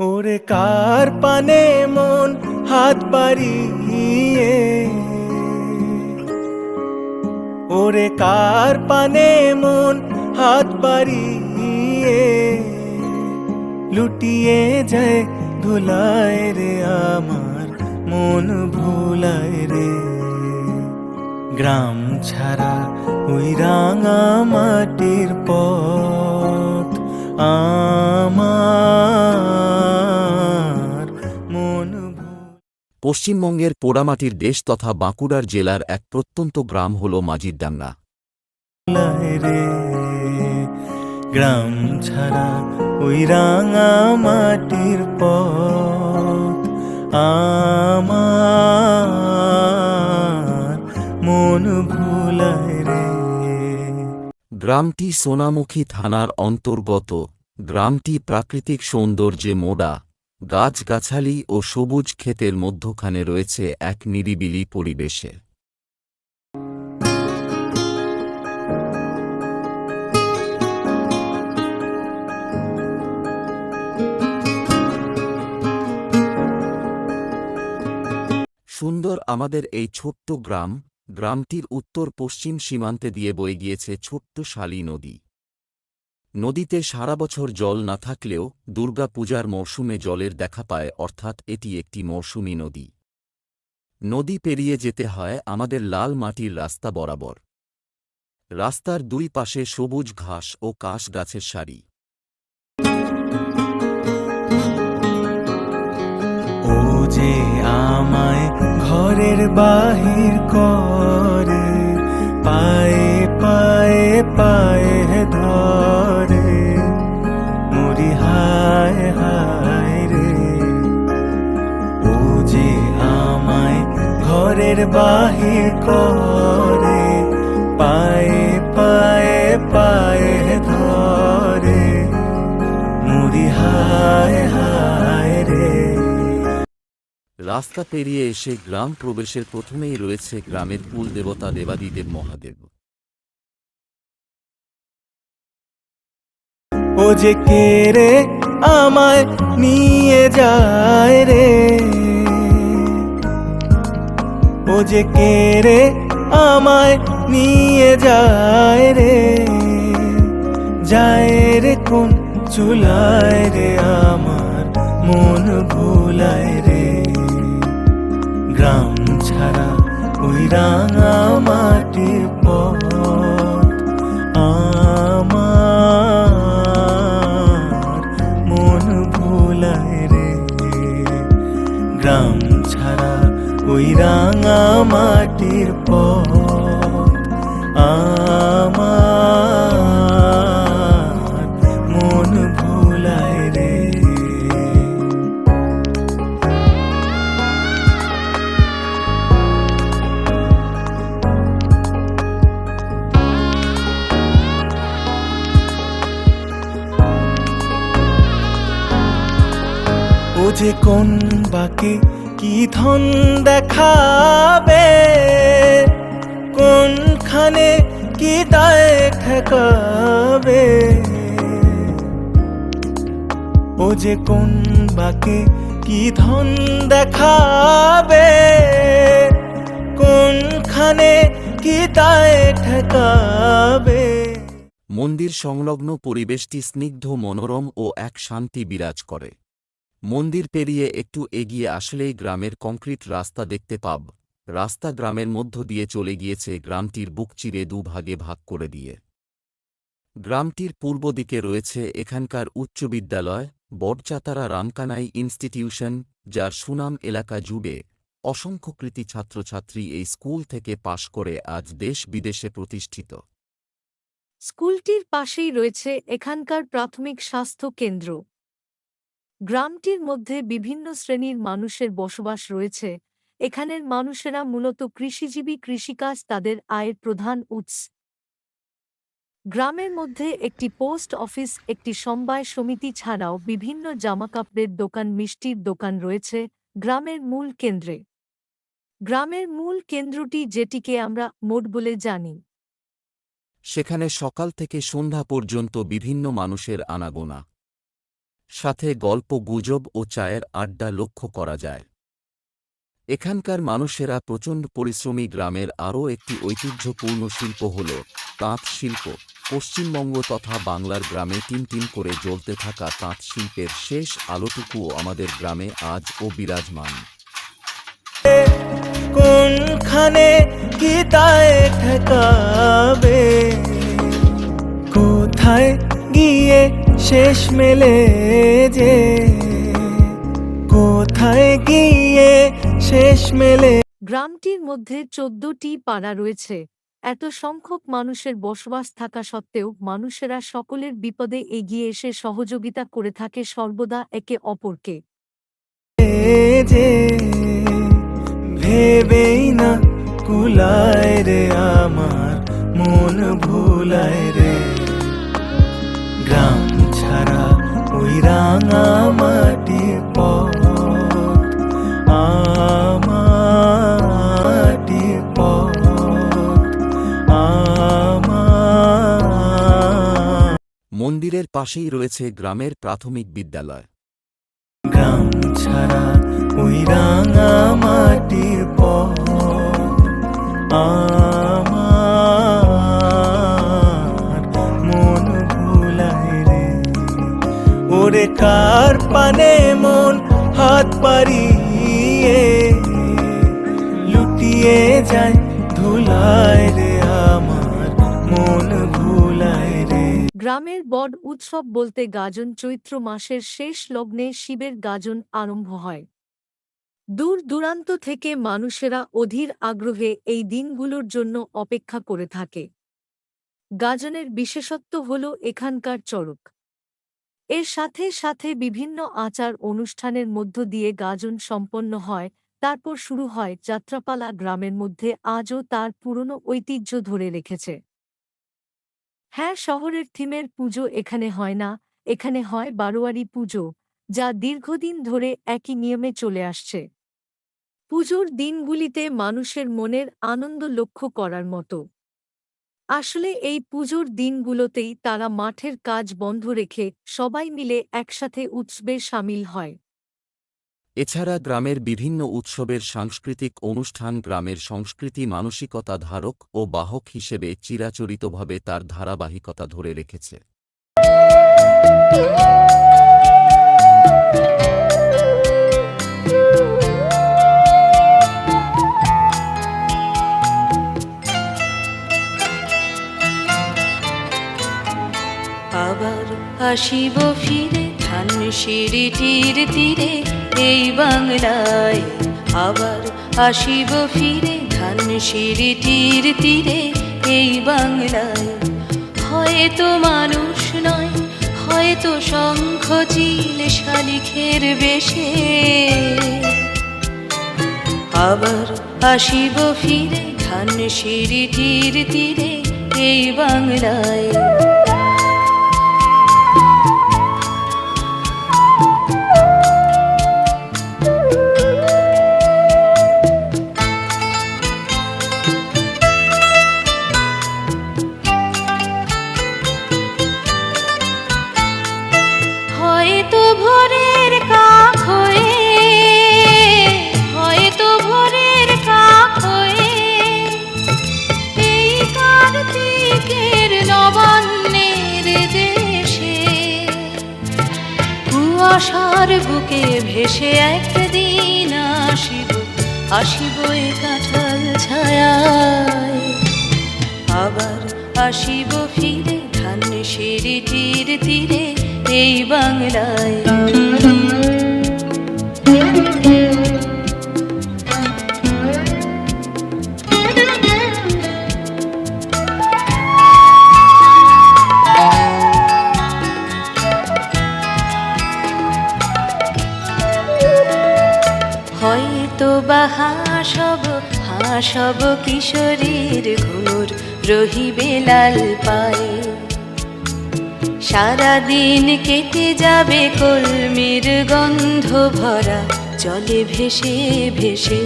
ওরে কার পানে মন হাত বাড়িয়ে? ওরে কার পানে মন হাত বাড়িয়ে? লুটিয়ে যায় ধুলায় রে আমার, মন ভুলায় রে। গ্রাম ছাড়া ওই রাঙা মাটির পথ আমার পশ্চিমবঙ্গের পোড়ামাটির দেশ তথা বাঁকুড়ার জেলার এক প্রত্যন্ত গ্রাম হল রে গ্রাম ছাড়া ওই রাঙা মাটির পথ আমার মন ভুলায় রে। গ্রামটি সোনামুখী থানার অন্তর্গত। গ্রামটি প্রাকৃতিক সৌন্দর্যে মোড়া। গাছগাছালি ও সবুজ ক্ষেতের মধ্যখানে রয়েছে এক নিরিবিলি পরিবেশে সুন্দর আমাদের এই ছোট্ট গ্রাম, গ্রামটির উত্তর পশ্চিম সীমান্তে দিয়ে বয়ে গিয়েছে ছোট্ট শালী নদী। নদীতে সারা বছর জল না থাকলেও দুর্গা পূজার মরশুমে জলের দেখা পায়, অর্থাৎ এটি একটি মরশুমী নদী। নদী পেরিয়ে যেতে হয় আমাদের লাল মাটির রাস্তা বরাবর। রাস্তার দুই পাশে সবুজ ঘাস ও কাশ গাছের সারি। ও যে আমায় ঘরের বাহির করে, পায়ে পায়ে পায়ে ঘরের বাহির করে পায়ে পায়ে পায়ে ধরে। মুড়ি হায় হায় রে। রাস্তা পেরিয়ে এসে গ্রাম প্রবেশের প্রথমেই রয়েছে গ্রামের কুল দেবতা দেবাদিদেব মহাদেব। ও যে কে রে আমায় নিয়ে যায় রে। ও যে কে রে আমায় নিয়ে যায় রে? যায় রে কোন চুলায় রে আমার মন ভুলায় রে? গ্রাম ছাড়া ওই রাঙা মাটির পথ। রাঙা মাটির পথ মন ভুলায় রে। ও যে কোন বাকে কি ধন দেখাবে? কোনখানে কি দায় ঠেকাবে? ও যে কোন বাকে কি ধন দেখাবে? কোনখানে কি দায় ঠেকাবে? মন্দির সংলগ্ন পরিবেশটি স্নিগ্ধ, মনোরম ও এক শান্তি বিরাজ করে। মন্দির পেরিয়ে একটু এগিয়ে আসলেই গ্রামের কংক্রিট রাস্তা দেখতে পাব। রাস্তা গ্রামের মধ্য দিয়ে চলে গিয়েছে গ্রামটির বুক চিরে দুভাগে ভাগ করে দিয়ে। গ্রামটির পূর্ব দিকে রয়েছে এখানকার উচ্চ বিদ্যালয় বড়চাতারা রামকানাই ইনস্টিটিউশন, যার সুনাম এলাকা জুড়ে অসংখ্য কৃতি ছাত্রছাত্রী এই স্কুল থেকে পাশ করে আজ দেশ বিদেশে প্রতিষ্ঠিত। স্কুলটির পাশেই রয়েছে এখানকার প্রাথমিক স্বাস্থ্য কেন্দ্র। গ্রামটির মধ্যে বিভিন্ন শ্রেণির মানুষের বসবাস রয়েছে। এখানের মানুষেরা মূলত কৃষিজীবী কৃষিকাজ তাদের আয়ের প্রধান উৎস। গ্রামের মধ্যে একটি পোস্ট অফিস, একটি সমবায় সমিতি ছাড়াও বিভিন্ন জামাকাপড়ের দোকান, মিষ্টির দোকান রয়েছে গ্রামের মূল কেন্দ্রে। গ্রামের মূল কেন্দ্রটি যেটিকে আমরা মোট বলে জানি। সেখানে সকাল থেকে সন্ধ্যা পর্যন্ত বিভিন্ন মানুষের আনাগোনা। সাথে গল্প, গুজব ও চায়ের আড্ডা লক্ষ্য করা যায়। এখানকার মানুষেরা প্রচণ্ড পরিশ্রমী গ্রামের আরও একটি ঐতিহ্যপূর্ণ শিল্প হল তাঁত শিল্প। পশ্চিমবঙ্গ তথা বাংলার গ্রামে টিম টিম করে জ্বলতে থাকা তাঁত শিল্পের শেষ আলোটুকুও আমাদের গ্রামে আজ ও বিরাজমান। কোনখানে কোথায় গিয়ে শেষ মেলে যে। কোথায় গিয়ে শেষ মেলে? গ্রামটির মধ্যে চোদ্দটি পাড়া রয়েছে। এত সংখ্যক মানুষের বসবাস থাকা সত্ত্বেও মানুষেরা সকলের বিপদে এগিয়ে এসে সহযোগিতা করে থাকে সর্বদা একে অপরকে। ভেবেই না কুলায় রে আমার মন ভুলায় রে। পথ মন্দিরের পাশেই রয়েছে গ্রামের প্রাথমিক বিদ্যালয়। গ্রাম ছাড়া ওই রাঙা মাটির পথ। আমার ওরে কার পানে মন হাত পারিয়ে লুটিয়ে যায় ধুলায় রে আমার, মন ভুলায় রে। গ্রামের বড উৎসব বলতে গাজন চৈত্র মাসের শেষ লগ্নে শিবের গাজন আরম্ভ হয়। দূর দূরান্ত থেকে মানুষেরা অধীর আগ্রহে এই দিনগুলোর জন্য অপেক্ষা করে থাকে। গাজনের বিশেষত্ব হল এখানকার চড়ক। এর সাথে সাথে বিভিন্ন আচার অনুষ্ঠানের মধ্য দিয়ে গাজন সম্পন্ন হয়, তারপর শুরু হয় যাত্রাপালা গ্রামের মধ্যে আজও তার পুরনো ঐতিহ্য ধরে রেখেছে। হ্যাঁ শহরের থিমের পুজো এখানে হয় না, এখানে হয় বারোয়ারি পুজো, যা দীর্ঘদিন ধরে একই নিয়মে চলে আসছে। পুজোর দিনগুলিতে মানুষের মনের আনন্দ লক্ষ্য করার মতো। আসলে এই পুজোর দিনগুলোতেই তারা মাঠের কাজ বন্ধ রেখে সবাই মিলে একসাথে উৎসবে সামিল হয়। এছাড়া গ্রামের বিভিন্ন উৎসবের সাংস্কৃতিক অনুষ্ঠান গ্রামের সংস্কৃতি মানসিকতা ধারক ও বাহক হিসেবে চিরাচরিতভাবে তার ধারাবাহিকতা ধরে রেখেছে। আসিব ফিরে ধান সিঁড়িটির তীরে এই বাংলায় আবার আসিব ফিরে ধান সিঁড়িটির তীরে এই বাংলায়। হয়তো মানুষ নয়, হয়তো শঙ্খ চিল শালিখের বেশে। আবার আসিব ফিরে ধান সিঁড়িটির তীরে, এই বাংলায়। কুয়াশার বুকে ভেসে একদিন আসিব আসিব এ কাঁঠাল ছায়ায়। আবার আসিব ফিরে ধান সিঁড়িটির তীরে, এই বাংলায়। হয়তো বা হাসব হাসব কিশোরীর ঘুর রহিবে লাল পায়ে। সারাদিন কেটে যাবে কলমির গন্ধ ভরা চলে ভেসে ভেসে।